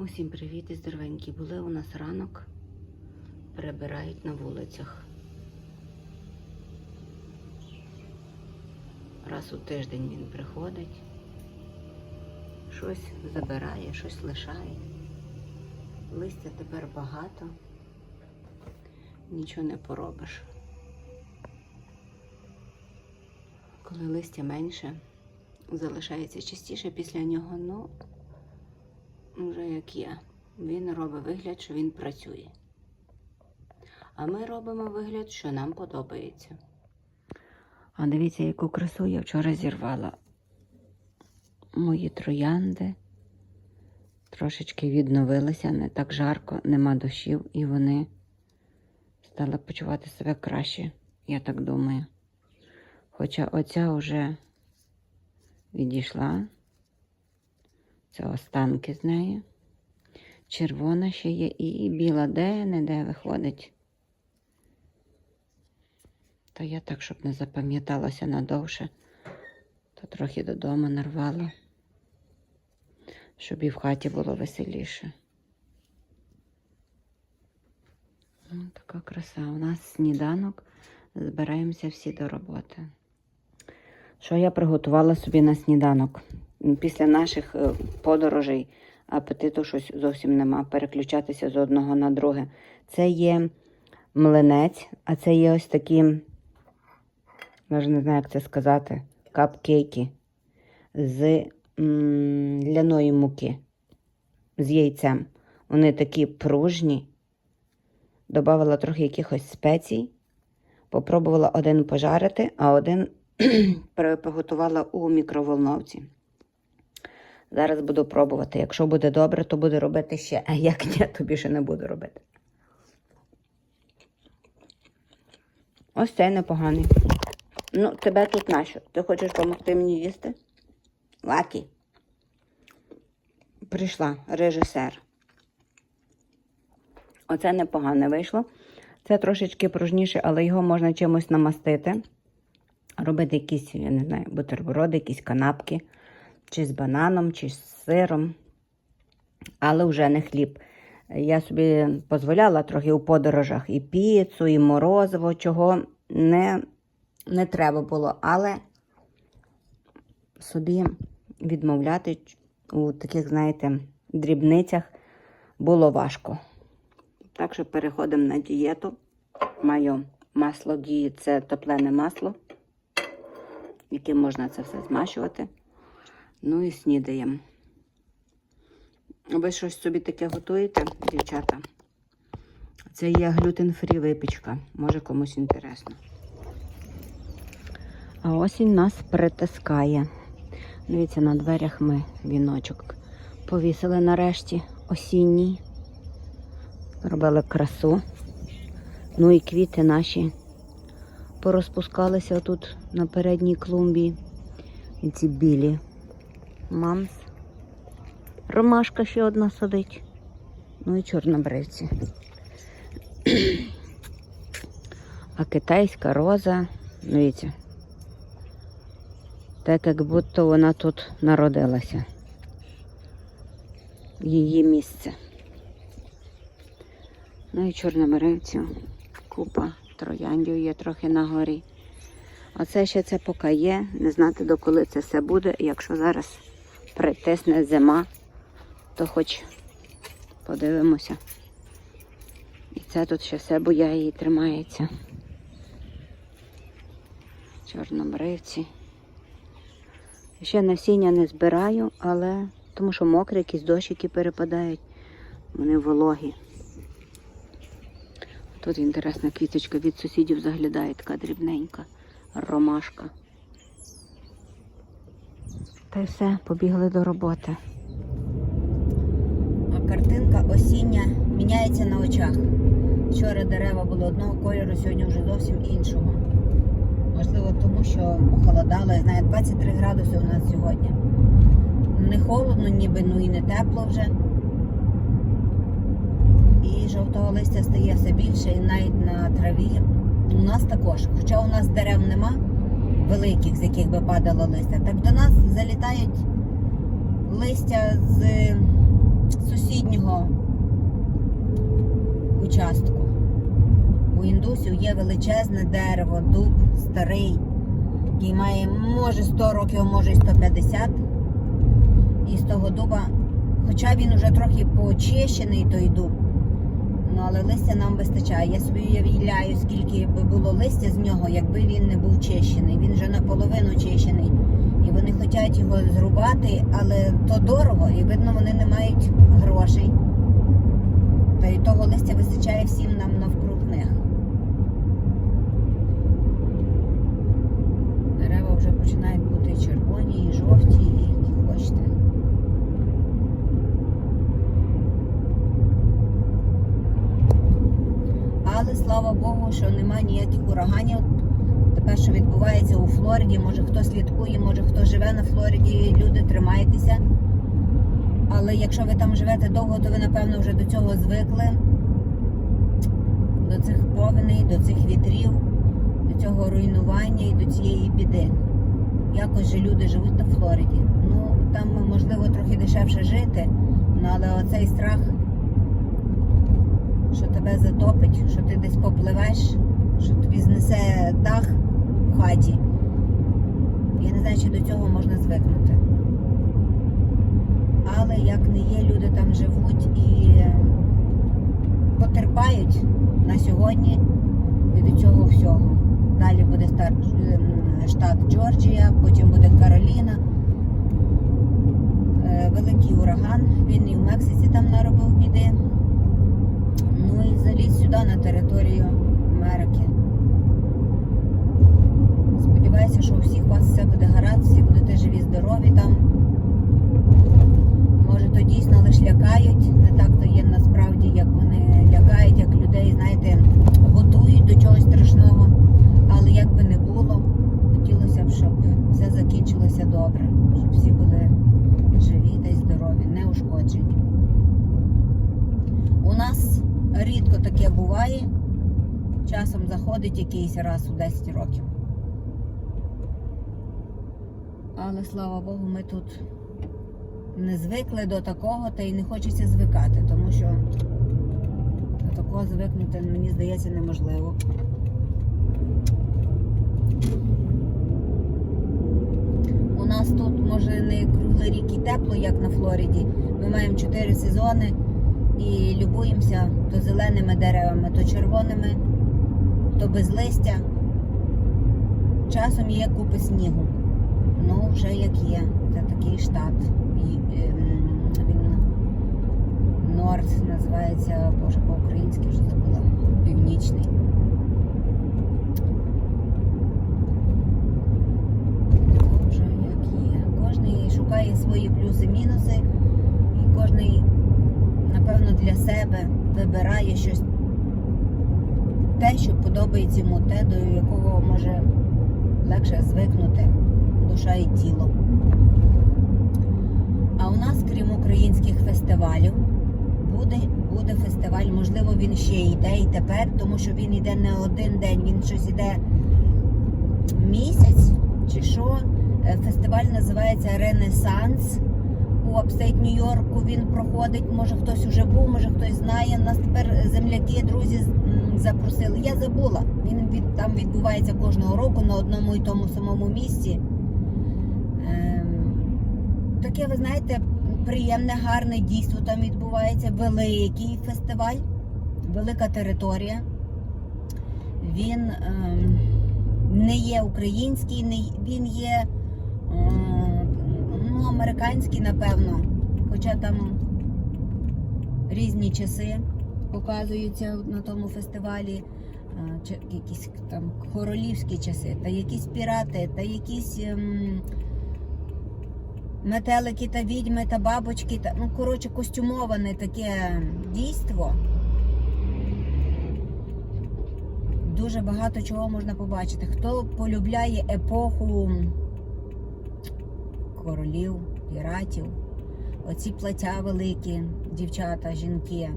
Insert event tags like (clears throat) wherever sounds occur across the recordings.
Усім привіт і здоровенькі. Були у нас ранок, прибирають на вулицях. Раз у тиждень він приходить, щось забирає, щось лишає. Листя тепер багато, нічого не поробиш. Коли листя менше, залишається частіше після нього, ну вже як є. Він робить вигляд, що він працює. А ми робимо вигляд, що нам подобається. А дивіться, яку красу я вчора зірвала. Мої троянди трошечки відновилися, не так жарко, нема дощів, і вони стали почувати себе краще, я так думаю. Хоча оця вже відійшла. Це останки з неї. Червона ще є і біла де-не-де виходить. То я так, щоб не запам'яталося надовше, то трохи додому нарвала, щоб і в хаті було веселіше. Ну, така краса. У нас сніданок. Збираємося всі до роботи. Що я приготувала собі на сніданок? Після наших е, подорожей апетиту щось зовсім нема. Переключатися з одного на друге. Це є млинець, а це є ось такі, навіть не знаю, як це сказати, капкейки з ляної муки, з яйцем. Вони такі пружні. Добавила трохи якихось спецій. Попробувала один пожарити, а один (clears throat) приготувала у мікроволновці. Зараз буду пробувати. Якщо буде добре, то буду робити ще. А як ні, то більше не буду робити. Ось цей непоганий. Ну, тебе тут нащо? Ти хочеш допомогти мені їсти? Лакі. Прийшла режисер. Оце непогане вийшло. Це трошечки пружніше, але його можна чимось намастити. Робити якісь, я не знаю, бутерброди, якісь канапки, чи з бананом, чи з сиром. Але вже не хліб. Я собі дозволяла трохи у подорожах і піцу, і морозиво, чого не, не треба було. Але собі відмовляти у таких, знаєте, дрібницях було важко. Так що переходимо на дієту. Маю масло дії, це топлене масло, яким можна це все змащувати. Ну і снідаємо. Ви щось собі таке готуєте, дівчата? Це є глютен-фрі випічка. Може комусь інтересно. А осінь нас притискає. Дивіться, на дверях ми віночок повісили нарешті осінній. Робили красу. Ну і квіти наші порозпускалися тут на передній клумбі. І ці білі. Мамс. Ромашка ще одна сидить. Ну і чорнобривці. А китайська роза, дивіться, так як будто вона тут народилася. Її місце. Ну і чорнобривців, купа трояндів є трохи на горі. Оце ще це поки є. Не знати доколи це все буде. Якщо зараз притисне зима, то хоч подивимося. І це тут ще все буяє і тримається. Чорнобривці. Ще насіння не збираю, але тому що мокрі, якісь дощики перепадають, вони вологі. Тут інтересна квіточка від сусідів заглядає, така дрібненька, ромашка. Та й все, побігли до роботи. А картинка осіння міняється на очах. Вчора дерева були одного кольору, сьогодні вже зовсім іншого. Можливо, тому що похолодало, я знаю, 23 градуси у нас сьогодні. Не холодно, ніби ну і не тепло вже. І жовтого листя стає все більше, і навіть на траві. У нас також. Хоча у нас дерев нема великих, з яких би падало листя. Так до нас залітають листя з сусіднього участку. У індусів є величезне дерево, дуб старий, який має, може, 100 років, може, 150. І з того дуба, хоча він уже трохи почищений той дуб, ну але листя нам вистачає. Я собі уявляю, скільки би було листя з нього, якби він не був чищений. Він вже наполовину чищений. І вони хочуть його зрубати, але то дорого, і видно, вони не мають грошей. Та й того листя вистачає всім нам навкруг них. Дерева вже починають бути червоні, і жовті, і які хочете. Але слава Богу, що немає ніяких ураганів. Тепер, що відбувається у Флориді, може хто слідкує, може хто живе на Флориді, люди тримайтеся. Але якщо ви там живете довго, то ви напевно вже до цього звикли. До цих повеней, до цих вітрів, до цього руйнування і до цієї біди. Якось же люди живуть на Флориді. Ну, там можливо трохи дешевше жити, ну, але оцей страх, що тебе затопить, що ти десь попливеш, що тобі знесе дах в хаті. Я не знаю, чи до цього можна звикнути. Але як не є, люди там живуть і потерпають на сьогодні від цього всього. Далі буде ем, штат Джорджія, потім буде Кароліна. Е, Великий ураган, він і в Мексиці там наробив біди. Ну і заліз сюди на територію Америки. Сподіваюся, що у всіх у вас все буде гаразд, всі будете живі, здорові там. Може, то дійсно лише лякають, не так то є насправді, як вони лякають, як людей, знаєте, готують до чогось страшного. Але як би не було, хотілося б, щоб все закінчилося добре, щоб всі були живі та й здорові, не ушкоджені. Рідко таке буває. Часом заходить якийсь раз у 10 років. Але слава Богу, ми тут не звикли до такого, та й не хочеться звикати, тому що до такого звикнути, мені здається, неможливо. У нас тут може не круглий рік і тепло, як на Флориді. Ми маємо чотири сезони і любуємося то зеленими деревами, то червоними, то без листя. Часом є купи снігу. Ну, вже як є. Це такий штат. Ем, він Норд називається, боже, по-українськи вже забула. Північний. Вже як є. Кожний шукає свої плюси-мінуси, і кожний, напевно, для себе вибирає щось те, що подобається йому, те, до якого може легше звикнути душа і тіло. А у нас, крім українських фестивалів, буде, буде фестиваль, можливо, він ще йде і тепер, тому що він йде не один день, він щось йде місяць чи що. Е, Фестиваль називається Ренесанс. Апстейт Нью-Йорку він проходить. Може хтось уже був, може хтось знає. Нас тепер земляки, друзі запросили. Я забула. Він від, там відбувається кожного року на одному і тому самому місці. Ем, таке, ви знаєте, приємне, гарне дійство там відбувається. Великий фестиваль, велика територія. Він ем, не є український, не, він є ем, американський, напевно. Хоча там різні часи показуються на тому фестивалі. Якісь там королівські часи, та якісь пірати, та якісь ем, метелики та відьми та бабочки. Та, ну, коротше, костюмоване таке дійство. Дуже багато чого можна побачити. Хто полюбляє епоху королів, піратів, оці плаття великі, дівчата, жінки.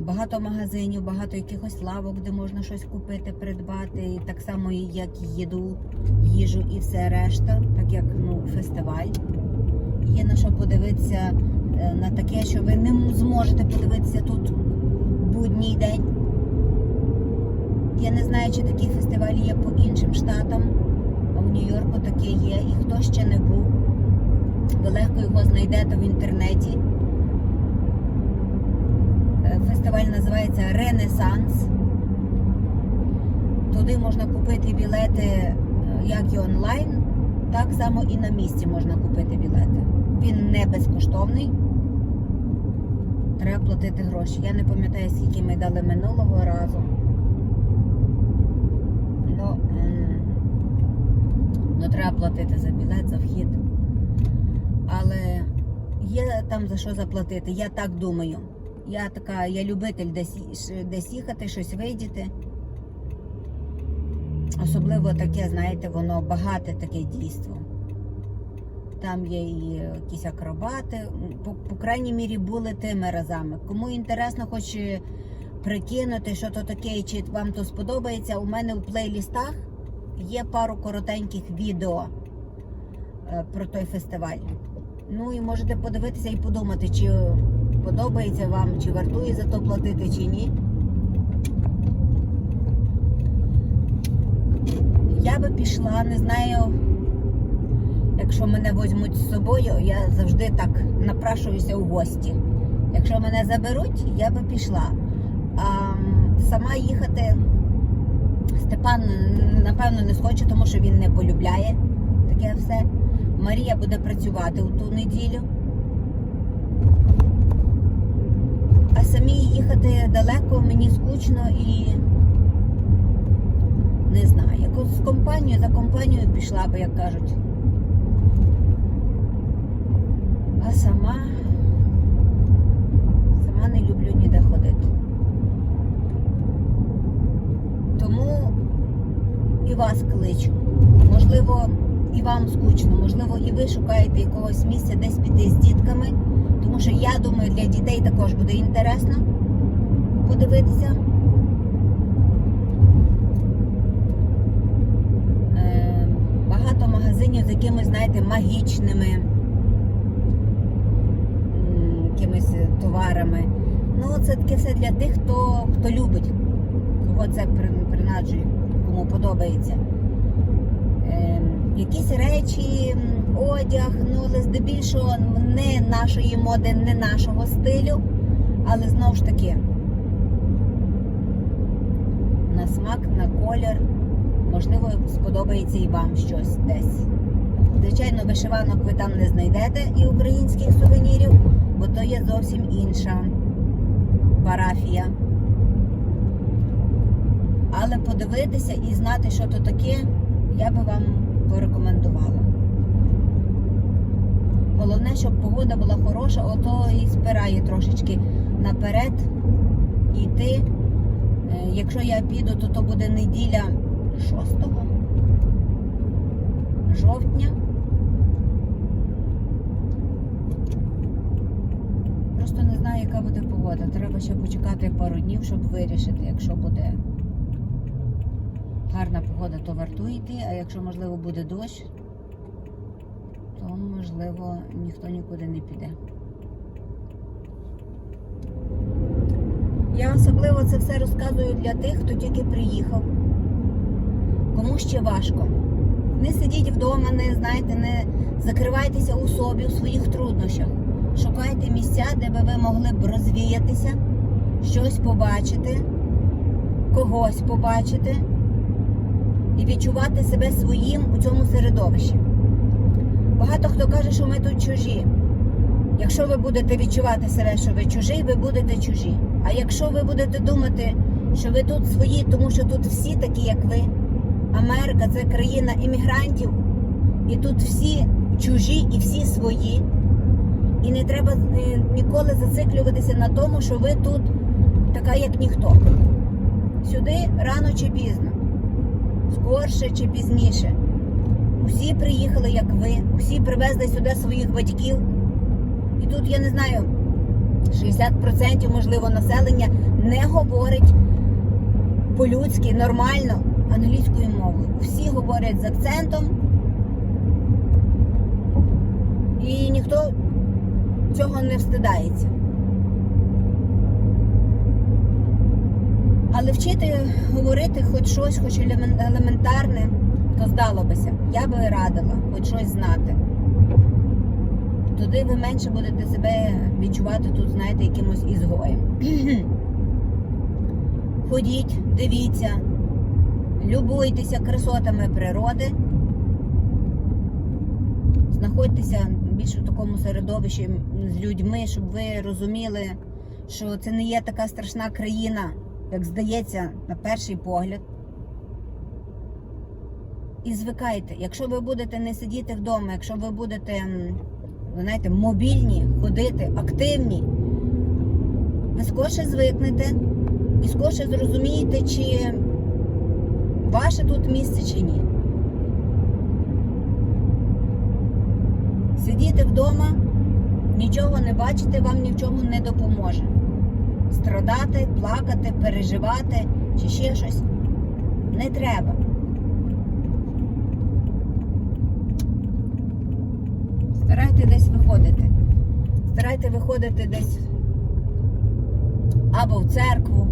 Багато магазинів, багато якихось лавок, де можна щось купити, придбати, і так само як їду, їжу і все решта, так як ну, фестиваль. Є на що подивитися е, на таке, що ви не зможете подивитися тут будній день. Я не знаю, чи такі фестивалі є по іншим штатам. Нью-Йорку таке є. І хто ще не був, ви легко його знайдете в інтернеті. Е, Фестиваль називається Ренесанс. Туди можна купити білети е, як і онлайн, так само і на місці можна купити білети. Він не безкоштовний. Треба платити гроші. Я не пам'ятаю, скільки ми дали минулого разу. Ну, м, ну треба платити за білет, за вхід. Але є там за що заплатити. Я так думаю. Я така, я любитель десь, десь їхати, щось видіти. Особливо таке, знаєте, воно багате таке дійство. Там є і якісь акробати. По, по крайній мірі були тими разами. Кому інтересно, хоч прикинути, що то таке, чи вам то сподобається, у мене в плейлістах є пару коротеньких відео е, про той фестиваль. Ну і можете подивитися і подумати, чи подобається вам, чи вартує за то платити, чи ні. Я би пішла, не знаю, якщо мене візьмуть з собою, я завжди так напрашуюся у гості. Якщо мене заберуть, я би пішла. А сама їхати Степан, напевно, не схоче, тому що він не полюбляє таке все. Марія буде працювати у ту неділю. А самі їхати далеко, мені скучно і не знаю. Якось з компанією за компанією пішла би, як кажуть. А сама не люблю ніде ходити. Тому і вас кличу. Можливо, і вам скучно, можливо, і ви шукаєте якогось місця десь піти з дітками. Тому що я думаю, для дітей також буде інтересно подивитися. Е, Багато магазинів з якимись, знаєте, магічними якимись товарами. Ну, це таке все для тих, хто, хто любить, кого це принаджує, кому подобається. Е, Якісь речі, одяг, ну але здебільшого не нашої моди, не нашого стилю, але знову ж таки на смак, на колір. Можливо, сподобається і вам щось десь. Звичайно, вишиванок ви там не знайдете і українських сувенірів, бо то є зовсім інша парафія. Але подивитися і знати, що то таке, я би вам порекомендувала. Головне, щоб погода була хороша, ото і спирає трошечки наперед йти. Е, Якщо я піду, то то буде неділя 6 жовтня. Просто не знаю, яка буде погода. Треба ще почекати пару днів, щоб вирішити, якщо буде гарна погода, то вартує йти, а якщо, можливо, буде дощ, то, можливо, ніхто нікуди не піде. Я особливо це все розказую для тих, хто тільки приїхав. Кому ще важко. Не сидіть вдома, не знаєте, не закривайтеся у собі, у своїх труднощах. Шукайте місця, де би ви могли б розвіятися, щось побачити, когось побачити і відчувати себе своїм у цьому середовищі. Багато хто каже, що ми тут чужі. Якщо ви будете відчувати себе, що ви чужі, ви будете чужі. А якщо ви будете думати, що ви тут свої, тому що тут всі такі, як ви, Америка це країна іммігрантів, і тут всі чужі і всі свої. І не треба е, ніколи зациклюватися на тому, що ви тут така, як ніхто. Сюди рано чи пізно, скорше чи пізніше. Усі приїхали, як ви, усі привезли сюди своїх батьків. І тут, я не знаю, 60% можливо населення не говорить по-людськи, нормально англійською мовою. Всі говорять з акцентом. І ніхто цього не встидається. Але вчити говорити хоч щось, хоч елементарне, то здалося, я би радила хоч щось знати. Туди ви менше будете себе відчувати тут, знаєте, якимось ізгоєм. (clears throat) Ходіть, дивіться, любуйтеся красотами природи, знаходьтеся більше в такому середовищі з людьми, щоб ви розуміли, що це не є така страшна країна, як здається на перший погляд. І звикайте, якщо ви будете не сидіти вдома, якщо ви будете, знаєте, мобільні, ходити, активні, ви скорше звикнете і скорше зрозумієте, чи ваше тут місце чи ні. Сидіти вдома, нічого не бачити вам ні в чому не допоможе. Страдати, плакати, переживати чи ще щось не треба. Старайте десь виходити. Старайте виходити десь або в церкву.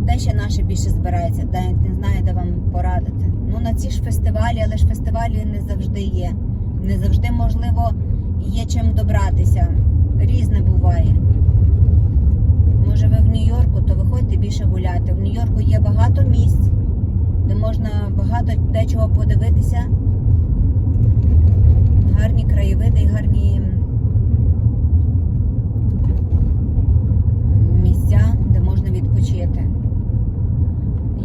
Де ще наші більше збираються, навіть не знаю, де вам порадити. Ну на ці ж фестивалі, але ж фестивалі не завжди є. Не завжди, можливо, є чим добратися. Різне буває. Може, ви в Нью-Йорку, то виходьте більше гуляти. В Нью-Йорку є багато місць, де можна багато дечого подивитися. Гарні краєвиди і гарні місця, де можна відпочити.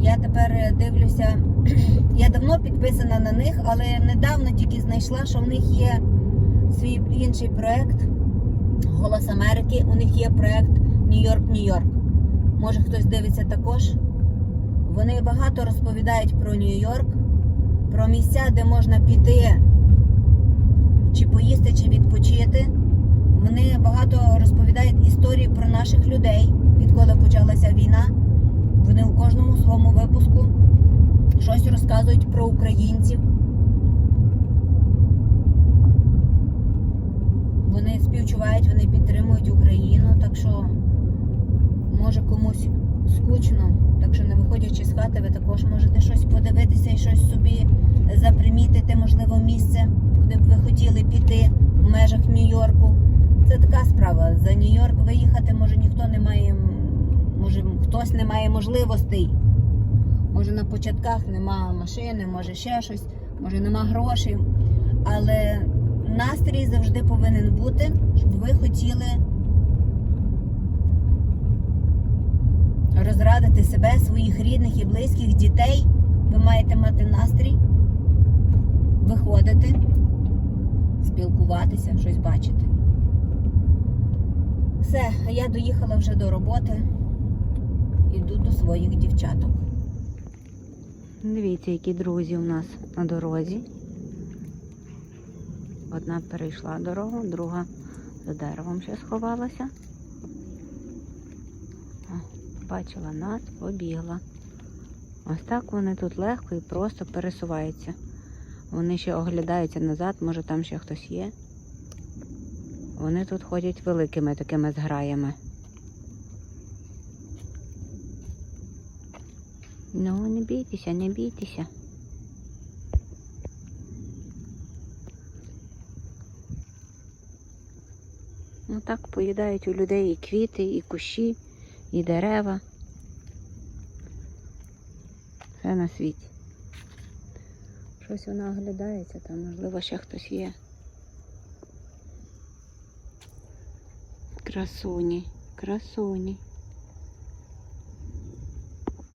Я тепер дивлюся, я давно підписана на них, але недавно тільки знайшла, що в них є свій інший проект Голос Америки. У них є проект Нью-Йорк, Нью-Йорк. Може хтось дивиться також. Вони багато розповідають про Нью-Йорк, про місця, де можна піти чи поїсти, чи відпочити. Вони багато розповідають історії про наших людей, відколи почалася війна. Вони у кожному своєму випуску щось розказують про українців. Вони співчувають, вони підтримують Україну, так що може комусь скучно, так що не виходячи з хати, ви також можете щось подивитися і щось собі запримітити, можливо, місце, куди б ви хотіли піти в межах Нью-Йорку. Це така справа. За Нью-Йорк виїхати може ніхто не має, може хтось не має можливостей. Може на початках нема машини, може ще щось, може нема грошей. Але настрій завжди повинен бути, щоб ви хотіли розрадити себе, своїх рідних і близьких дітей. Ви маєте мати настрій, виходити, спілкуватися, щось бачити. Все, а я доїхала вже до роботи. Іду до своїх дівчаток. Дивіться, які друзі у нас на дорозі. Одна перейшла дорогу, друга за деревом ще сховалася. Бачила нас, побігла. Ось так вони тут легко і просто пересуваються. Вони ще оглядаються назад, може там ще хтось є. Вони тут ходять великими такими зграями. Ну, не бійтеся, не бійтеся. Ну так поїдають у людей і квіти, і кущі, і дерева. Все на світі. Щось вона оглядається, там, можливо, ще хтось є. Красуні, красуні.